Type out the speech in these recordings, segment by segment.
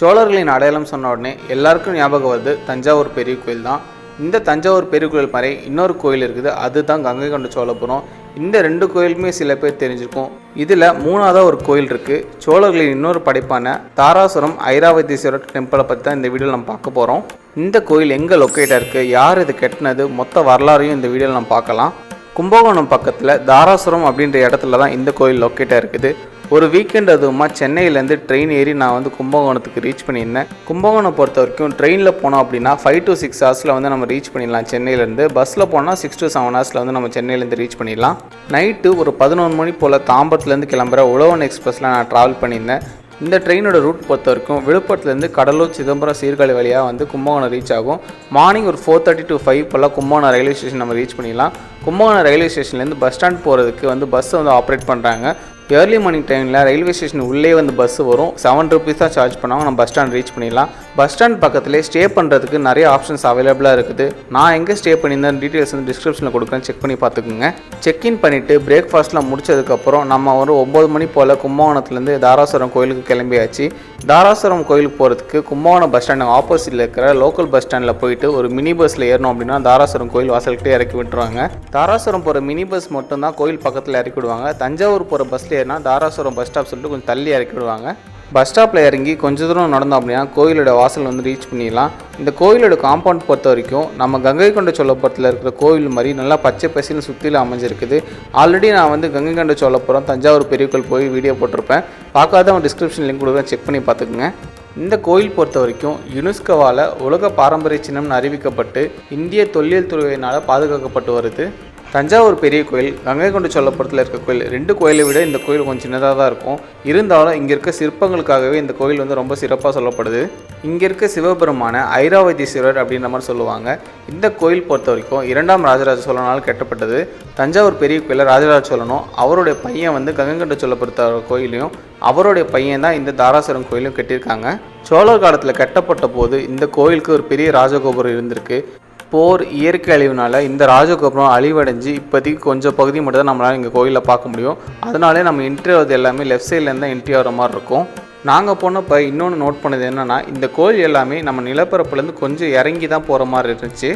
சோழர்களின் அடையாளம் சொன்ன உடனே எல்லாருக்கும் ஞாபகம் வருது தஞ்சாவூர் பெரிய கோயில் தான். இந்த தஞ்சாவூர் பெரிய கோயில் மாதிரி இன்னொரு கோயில் இருக்குது. அதுதான் கங்கை கொண்ட சோழபுரம். இந்த ரெண்டு கோயிலுமே சில பேர் தெரிஞ்சிருக்கும். இதில் மூணாவதாக ஒரு கோயில் இருக்குது சோழர்களின் இன்னொரு படைப்பான தாராசுரம் ஐராவதீஸ்வரர் டெம்பிளை பற்றி தான் இந்த வீடியோவில் நம்ம பார்க்க போகிறோம் இந்த கோயில் எங்கே லொக்கேட்டாக இருக்குது யார் இது கட்டினது? மொத்த வரலாறையும் இந்த வீடியோவில் நம்ம பார்க்கலாம். கும்பகோணம் பக்கத்தில் தாராசுரம் அப்படின்ற இடத்துல தான் இந்த கோயில் லொக்கேட்டாக இருக்குது. ஒரு வீக்கெண்ட் அதுவுமா சென்னையிலேருந்து ட்ரெயின் ஏறி நான் வந்து கும்பகோணத்துக்கு ரீச் பண்ணியிருந்தேன். கும்பகோணம் பொறுத்த வரைக்கும் ட்ரெயினில் போனோம் அப்படின்னா ஃபைவ் டு சிக்ஸ் ஹவர்ஸில் வந்து நம்ம ரீச் பண்ணிடலாம் சென்னையிலேருந்து. பஸ்ஸில் போனால் சிக்ஸ் டு செவன் ஹவர்ஸில் வந்து நம்ம சென்னையிலேருந்து ரீச் பண்ணிடலாம். நைட்டு ஒரு பதினொன்று மணி போல் தாம்பரத்துலேருந்து கிளம்புற உழவன் எக்ஸ்பிரஸில் நான் ட்ராவல் பண்ணியிருந்தேன். இந்த ட்ரெயினோட ரூட் பொறுத்த வரைக்கும் விழுப்புரத்துலேருந்து கடலூர் சிதம்பரம் சீர்காழி வழியாக வந்து கும்பகோணம் ரீச் ஆகும். மார்னிங் ஒரு ஃபோர் தேர்ட்டி டு ஃபைவ் போல் கும்பகோணம் ரயில்வே ஸ்டேஷன் நம்ம ரீச் பண்ணிடலாம். கும்பகோணம் ரயில்வே ஸ்டேஷன்லேருந்து பஸ் ஸ்டாண்ட் போகிறதுக்கு வந்து பஸ்ஸை வந்து ஆப்ரேட் பண்ணுறாங்க ஏர்லி மார்னிங் டைமில் ரயில்வே ஸ்டேஷன் உள்ளே வந்து பஸ் வரும். செவன் ருபீஸ் தான் சார்ஜ் பண்ணுவாங்க. நம்ம பஸ் ஸ்டாண்ட் ரீச் பண்ணிடலாம். பஸ் ஸ்டாண்ட் பக்கத்துலேயே ஸ்டே பண்ணுறதுக்கு நிறைய ஆப்ஷன்ஸ் அவைலபிளாக இருக்குது. நான் எங்கே ஸ்டே பண்ணியிருந்தேன்? டீட்டெயில்ஸ் வந்து டிஸ்கிரிப்ஷனில் கொடுக்குறேன். செக் பண்ணி பார்த்துக்குங்க. செக்இன் பண்ணிவிட்டு பிரேக்ஃபாஸ்ட்லாம் முடிச்சதுக்கப்புறம் நம்ம ஒரு ஒம்பது மணி போல் கும்பகோணத்துலேருந்து தாராசுரம் கோயிலுக்கு கிளம்பியாச்சு. தாராசுரம் கோயிலுக்கு போகிறதுக்கு கும்பகோணம் பஸ் ஸ்டாண்ட் ஆப்போசிட்டில் இருக்கிற லோக்கல் பஸ் ஸ்டாண்டில் போயிட்டு ஒரு மினி பஸ்ஸில் ஏறணும் அப்படின்னா தாராசுரம் கோயில் வாசல்கிட்டே இறக்கி விட்டுருவாங்க. தாராசுரம் போகிற மினி பஸ் மட்டும்தான் கோயில் பக்கத்தில் இறக்கி விடுவாங்க. தஞ்சாவூர் போகிற பஸ்ஸில் பேர்னா தாராசுரம் பஸ் ஸ்டாப் சொல்லிட்டு கொஞ்சம் தள்ளி இறக்கி விடுவாங்க. பஸ் ஸ்டாப்பில் இறங்கி கொஞ்ச தூரம் நடந்தோம் அப்படின்னா கோயிலோட வாசல் வந்து ரீச் பண்ணிடலாம். இந்த கோயிலோட காம்பவுண்ட் பொறுத்த வரைக்கும் நம்ம கங்கை கொண்ட சோழபுரத்தில் இருக்கிற கோயில் மாதிரி நல்லா பச்சை பசின்னு சுற்றிலும் அமைஞ்சிருக்குது. ஆல்ரெடி நான் வந்து கங்கை கொண்ட சோழபுரம் தஞ்சாவூர் பெரிய கோயில் போய் வீடியோ போட்டிருப்பேன். பார்க்காதவங்க டிஸ்கிரிப்ஷன் லிங்க் கொடுக்குறேன் செக் பண்ணி பார்த்துக்குங்க. இந்த கோயில் பொறுத்த வரைக்கும் யுனெஸ்கோவால் உலக பாரம்பரிய சின்னம்னு அறிவிக்கப்பட்டு இந்திய தொல்லியல் துறையினால் பாதுகாக்கப்பட்டு வருது. தஞ்சாவூர் பெரிய கோயில் கங்கை கொண்ட சோழபுரத்தில் இருக்க கோயில் ரெண்டு கோயிலை விட இந்த கோயில் கொஞ்சம் சின்னதாக தான் இருக்கும். இருந்தாலும் இங்கே இருக்க சிற்பங்களுக்காகவே இந்த கோயில் வந்து ரொம்ப சிறப்பாக சொல்லப்படுது. இங்கே இருக்க சிவபெருமான ஐராவதீஸ்வரர் அப்படின்ற மாதிரி சொல்லுவாங்க. இந்த கோயில் பொறுத்த வரைக்கும் இரண்டாம் ராஜராஜ சோழனால் கட்டப்பட்டது. தஞ்சாவூர் பெரிய கோயிலில் ராஜராஜ சோழனும் அவருடைய பையன் வந்து கங்கை கொண்ட சோழபுரத்த கோயிலையும் அவருடைய பையன் தான் இந்த தாராசுரம் கோயிலும் கட்டியிருக்காங்க. சோழர் காலத்தில் கட்டப்பட்ட போது இந்த கோயிலுக்கு ஒரு பெரிய ராஜகோபுரம் இருந்திருக்கு. போர் இயற்கை அழிவுனால இந்த ராஜகோபுரம் அழிவடைஞ்சு இப்போதைக்கு கொஞ்சம் பகுதி மட்டும் தான் நம்மளால் இங்கே கோயிலில் பார்க்க முடியும். அதனாலே நம்ம என்ட்ரி ஆகிறது எல்லாமே லெஃப்ட் சைட்லேருந்து தான் என்ட்ரி ஆகிற மாதிரி இருக்கும். நாங்கள் போனப்போ இன்னொன்று நோட் பண்ணது என்னென்னா இந்த கோயில் எல்லாமே நம்ம நிலப்பரப்புலேருந்து கொஞ்சம் இறங்கி தான் போகிற மாதிரி இருந்துச்சு.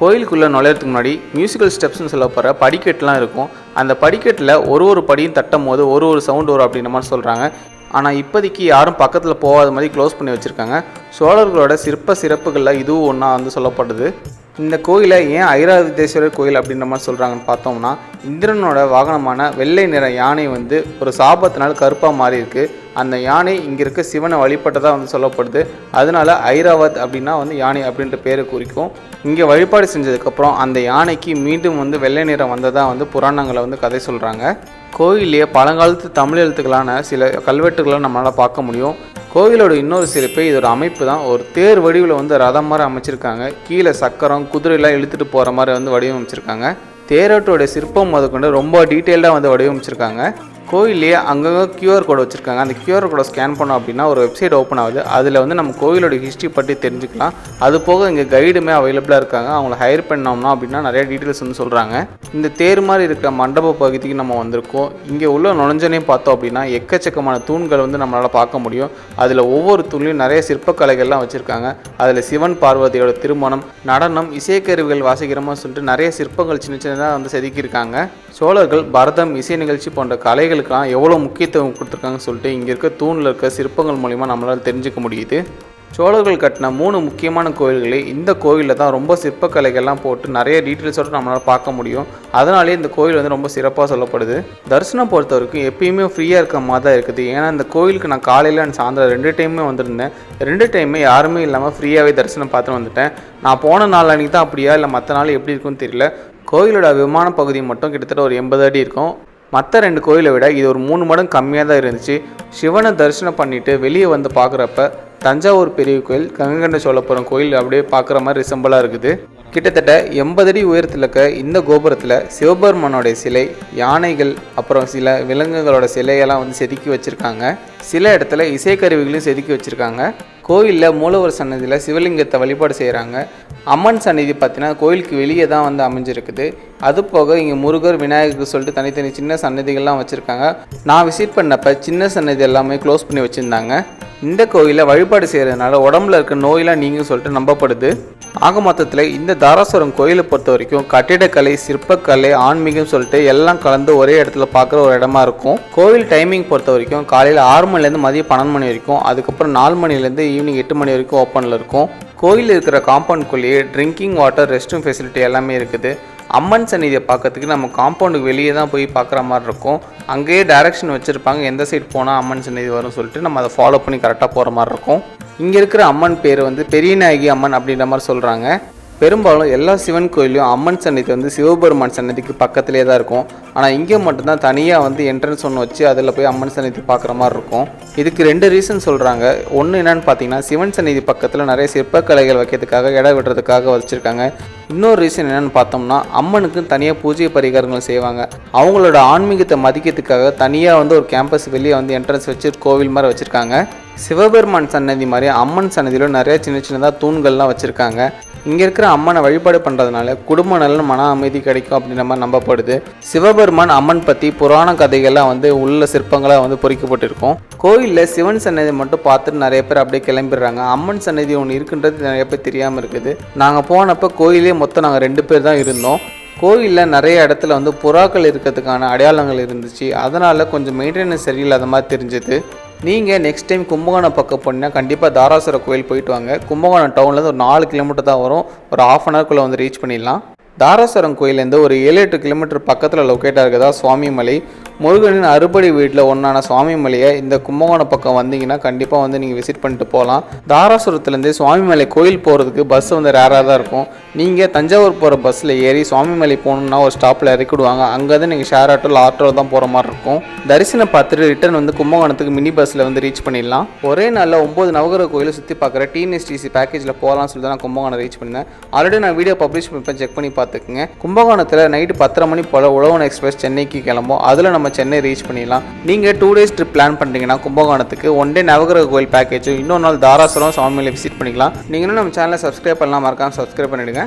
கோயிலுக்குள்ளே நுழையிறதுக்கு முன்னாடி மியூசிக்கல் ஸ்டெப்ஸ்னு சொல்ல போகிற படிக்கட்டுலாம் இருக்கும். அந்த படிக்கட்டில் ஒரு ஒரு படியும் தட்டும் போது ஒரு ஒரு சவுண்ட் வரும் அப்படின்ற மாதிரி சொல்கிறாங்க ஆனால் இப்போதைக்கு யாரும் பக்கத்தில் போகாத மாதிரி க்ளோஸ் பண்ணி வச்சுருக்காங்க. சோழர்களோட சிற்ப சிறப்புகளில் இதுவும் ஒன்றா வந்து சொல்லப்படுது. இந்த கோயிலை ஏன் ஐராவதேஸ்வரர் கோயில் அப்படின்ற மாதிரி சொல்கிறாங்கன்னு பார்த்தோம்னா இந்திரனோட வாகனமான வெள்ளை நிற யானை வந்து ஒரு சாபத்தினால் கருப்பாக மாறி இருக்கு அந்த யானை இங்கே இருக்க சிவனை வழிபட்டதாக வந்து சொல்லப்படுது. அதனால ஐராவத் அப்படின்னா வந்து யானை அப்படின்ற பேரை குறிக்கும். இங்கே வழிபாடு செஞ்சதுக்கப்புறம் அந்த யானைக்கு மீண்டும் வந்து வெள்ளை நிறம் வந்ததாக வந்து புராணங்களை வந்து கதை சொல்கிறாங்க கோயிலே பழங்காலத்து தமிழ் எழுத்துக்களான சில கல்வெட்டுகளை நம்மளால் பார்க்க முடியும். கோவிலோட இன்னொரு சிறப்பு இதோட அமைப்பு தான் ஒரு தேர் வடிவில் வந்து ரதம் மாதிரி அமைச்சிருக்காங்க. கீழே சக்கரம் குதிரையெல்லாம் இழுத்துட்டு போகிற மாதிரி வந்து வடிவமைச்சிருக்காங்க. தேரோட்டோட சிற்பம் முதற்கொண்டு ரொம்ப டீட்டெயில்டாக வந்து வடிவமைச்சிருக்காங்க. கோயிலே அங்கங்கே கியூஆர் கோடு வச்சுருக்காங்க. அந்த கியூஆர் கோடை ஸ்கேன் பண்ணோம் அப்படின்னா ஒரு வெப்சைட் ஓப்பன் ஆகுது. அதில் வந்து நம்ம கோயிலோட ஹிஸ்ட்ரி பற்றி தெரிஞ்சுக்கலாம். அது போக இங்கே கைடுமே அவைலபிளாக இருக்காங்க. அவங்கள ஹையர் பண்ணோம்னா அப்படின்னா நிறைய டீட்டெயில்ஸ் வந்து சொல்கிறாங்க இந்த தேர் மாதிரி இருக்கிற மண்டப பகுதிக்கு நம்ம வந்திருக்கோம். இங்கே உள்ள நுழைஞ்சனே பார்த்தோம் அப்படின்னா எக்கச்சக்கமான தூண்கள் வந்து நம்மளால் பார்க்க முடியும். அதில் ஒவ்வொரு தூண்லையும் நிறைய சிற்பக்கலைகள்லாம் வச்சுருக்காங்க. அதில் சிவன் பார்வதியோட திருமணம் நடனம் இசைக்கருவிகள் வாசிக்கிறோமா சொல்லிட்டு நிறைய சிற்பங்கள் சின்ன சின்னதாக வந்து செதுக்கியிருக்காங்க. சோழர்கள் பரதம் இசை நிகழ்ச்சி போன்ற கலைகள் கலைகளுக்கெல்லாம் எவ்வளோ முக்கியத்துவம் கொடுத்துருக்காங்கன்னு சொல்லிட்டு இங்கே இருக்க தூணில் இருக்க சிற்பங்கள் மூலிமா நம்மளால் தெரிஞ்சுக்க முடியுது. சோழர்கள் கட்டின மூணு முக்கியமான கோயில்களே இந்த கோயிலில் தான் ரொம்ப சிற்பக்கலைகள்லாம் போட்டு நிறைய டீட்டெயில்ஸோடு நம்மளால் பார்க்க முடியும். அதனாலே இந்த கோயில் வந்து ரொம்ப சிறப்பாக சொல்லப்படுது. தரிசனம் பொறுத்த வரைக்கும் எப்பயுமே ஃப்ரீயாக இருக்க மாதிரி தான் இருக்குது. ஏன்னா இந்த கோயிலுக்கு நான் காலையில் அண்ட் சாயந்தரம் ரெண்டு டைமே வந்திருந்தேன். ரெண்டு டைமே யாருமே இல்லாமல் ஃப்ரீயாகவே தரிசனம் பார்த்து வந்துட்டேன். நான் போன நாள் அன்றைக்கி தான் அப்படியா? இல்லை மற்ற நாள் எப்படி இருக்குன்னு தெரியல. கோயிலோட விமான பகுதி மட்டும் கிட்டத்தட்ட ஒரு எண்பது அடி இருக்கும். மற்ற ரெண்டு கோயிலை விட இது ஒரு மூணு மடங்கு கம்மியாக தான் இருந்துச்சு. சிவனை தரிசனம் பண்ணிட்டு வெளியே வந்து பார்க்குறப்ப தஞ்சாவூர் பெரிய கோயில் கங்கை சோழபுரம் கோயில் அப்படியே பார்க்குற மாதிரி ரிசம்பிளாக இருக்குது. கிட்டத்தட்ட எண்பது அடி உயரத்தில் இருக்க இந்த கோபுரத்தில் சிவபெருமானோடைய சிலை யானைகள் அப்புறம் சில விலங்குகளோட சிலையெல்லாம் வந்து செதுக்கி வச்சுருக்காங்க. சில இடத்துல இசைக்கருவிகளையும் செதுக்கி வச்சுருக்காங்க. கோயிலில் மூலவர் சன்னதியில் சிவலிங்கத்தை வழிபாடு செய்கிறாங்க அம்மன் சன்னதி பார்த்தீங்கன்னா கோயிலுக்கு வெளியே தான் வந்து அமைஞ்சிருக்குது. அது போக இங்கே முருகர் விநாயகருக்கு சொல்லிட்டு தனித்தனி சின்ன சன்னதிகள்லாம் வச்சுருக்காங்க. நான் விசிட் பண்ணப்போ சின்ன சன்னதி எல்லாமே க்ளோஸ் பண்ணி வச்சுருந்தாங்க. இந்த கோயிலில் வழிபாடு செய்கிறதுனால உடம்புல இருக்க நோயெல்லாம் நீங்க சொல்லிட்டு நம்பப்படுது. ஆக மொத்தத்தில் இந்த தாராசுரம் கோயிலை பொறுத்த வரைக்கும் கட்டிடக்கலை சிற்பக்கலை ஆன்மீகம் சொல்லிட்டு எல்லாம் கலந்து ஒரே இடத்துல பார்க்குற ஒரு இடமா இருக்கும். கோவில் டைமிங் பொறுத்த வரைக்கும் காலையில் ஆறு மணிலேருந்து மதியம் பன்னெண்டு மணி வரைக்கும் அதுக்கப்புறம் நாலு மணிலேருந்து ஈவினிங் எட்டு மணி வரைக்கும் ஓப்பனில் இருக்கும். கோயில் இருக்கிற காம்பவுண்ட்குள்ளேயே drinking water rest room facility எல்லாமே இருக்குது. அம்மன் சந்நிதியை பார்க்கறதுக்கு நம்ம காம்பவுண்டுக்கு வெளியே தான் போய் பார்க்குற மாதிரி இருக்கும். அங்கேயே டைரக்ஷன் வச்சுருப்பாங்க. எந்த சைடு போனால் அம்மன் சந்நிதி வரும்னு சொல்லிட்டு நம்ம அதை ஃபாலோ பண்ணி கரெக்டாக போகிற மாதிரி இருக்கும். இங்கே இருக்கிற அம்மன் பேர் வந்து பெரியநாயகி அம்மன் அப்படின்ற மாதிரி சொல்கிறாங்க பெரும்பாலும் எல்லா சிவன் கோயிலையும் அம்மன் சன்னதி வந்து சிவபெருமான் சன்னதிக்கு பக்கத்திலே தான் இருக்கும். ஆனால் இங்கே மட்டும்தான் தனியாக வந்து என்ட்ரன்ஸ் ஒன்று வச்சு அதில் போய் அம்மன் சன்னதி பார்க்குற மாதிரி இருக்கும். இதுக்கு ரெண்டு ரீசன் சொல்கிறாங்க ஒன்று என்னென்னு பார்த்தீங்கன்னா சிவன் சன்னதி பக்கத்தில் நிறைய சிற்பக்கலைகள் வைக்கிறதுக்காக இடம் விடுறதுக்காக வச்சுருக்காங்க. இன்னொரு ரீசன் என்னென்னு பார்த்தோம்னா அம்மனுக்கு தனியாக பூஜை பரிகாரங்கள் செய்வாங்க. அவங்களோட ஆன்மீகத்தை மதிக்கிறதுக்காக தனியாக வந்து ஒரு கேம்பஸ் வெளியே வந்து என்ட்ரன்ஸ் வச்சு கோவில் மாதிரி வச்சுருக்காங்க. சிவபெருமான் சன்னதி மாதிரி அம்மன் சன்னதியில் நிறைய சின்ன சின்னதாக தூண்கள்லாம் வச்சுருக்காங்க. இங்கே இருக்கிற அம்மனை வழிபாடு பண்ணுறதுனால குடும்ப நலன் மன அமைதி கிடைக்கும் அப்படின்ற மாதிரி நம்பப்படுது. சிவபெருமான் அம்மன் பற்றி புராண கதைகள்லாம் வந்து உள்ள சிற்பங்களாக வந்து பொறிக்கப்பட்டிருக்கும். கோயிலில் சிவன் சன்னதி மட்டும் பார்த்துட்டு நிறைய பேர் அப்படியே கிளம்பிடுறாங்க. அம்மன் சன்னதி ஒன்று இருக்குன்றது நிறைய பேர் தெரியாமல் இருக்குது. நாங்கள் போனப்போ கோயிலே மொத்தம் நாங்கள் ரெண்டு பேர் தான் இருந்தோம். கோயிலில் நிறைய இடத்துல வந்து புறாக்கள் இருக்கிறதுக்கான அடையாளங்கள் இருந்துச்சு. அதனால் கொஞ்சம் மெயின்டெனன்ஸ் சரியில்லாத மாதிரி தெரிஞ்சுது. நீங்கள் நெக்ஸ்ட் டைம் கும்பகோணம் பக்கம் போனீங்கன்னா கண்டிப்பாக தாராசுர கோயில் போயிட்டு வாங்க. கும்பகோணம் டவுன்லேருந்து ஒரு நாலு கிலோமீட்டர் தான் வரும். ஒரு ஆஃப் அன் ஹவர்க்குள்ளே வந்து ரீச் பண்ணிடலாம். தாராசுரம் கோயிலேருந்து ஒரு ஏழு எட்டு கிலோமீட்டர் பக்கத்தில் லொக்கேட்டாக இருக்குதா சுவாமிமலை. முருகனின் அறுபடை வீட்டில் ஒன்றான சுவாமிமலையை இந்த கும்பகோணம் பக்கம் வந்தீங்கன்னா கண்டிப்பாக வந்து நீங்கள் விசிட் பண்ணிட்டு போகலாம். தாராசுரத்துலேருந்து சுவாமிமலை கோயில் போகிறதுக்கு பஸ் வந்து ரேராக தான் இருக்கும். நீங்கள் தஞ்சாவூர் போகிற பஸ்ஸில் ஏறி சுவாமிமலை போகணுன்னா ஒரு ஸ்டாப்பில் இறக்கிடுவாங்க அங்கே தான் நீங்கள் ஷேர் ஆட்டோ இல்லை ஆட்டோ தான் போகிற மாதிரி இருக்கும். தரிசனம் பார்த்துட்டு ரிட்டர்ன் வந்து கும்பகோணத்துக்கு மினி பஸ்ஸில் வந்து ரீச் பண்ணிடலாம். ஒரே நாளில் ஒம்பது நவகிரக கோயிலை சுற்றி பார்க்குற டிஎன்எஸ்டிசி பேக்கேஜில் போகலாம்னு சொல்லி தான் நான் கும்பகோணம் ரீச் பண்ணேன் ஆல்ரெடி நான் வீடியோ பப்ளிஷ் பண்ணிப்பேன் செக் பண்ணி பார்த்துக்குங்க. கும்பகோணத்தில் நைட்டு பத்தரை மணி போல் உழவன் எக்ஸ்பிரஸ் சென்னைக்கு கிளம்பும் அதில் நம்ம சென்னை ரீச் பண்ணிடலாம். நீங்கள் டூ டேஸ் ட்ரிப் பிளான் பண்ணுறீங்கன்னா கும்பகோணத்துக்கு ஒன் டே நவகிரக கோயில் பேக்கேஜும் இன்னொரு நாள் தாராசுரம் சுவாமியில் விசிட் பண்ணிக்கலாம். நீங்களும் நம்ம சேனலை சப்ஸ்கிரைப் பண்ணலாம் மறக்காமல் சப்ஸ்கிரைப் பண்ணிடுங்க.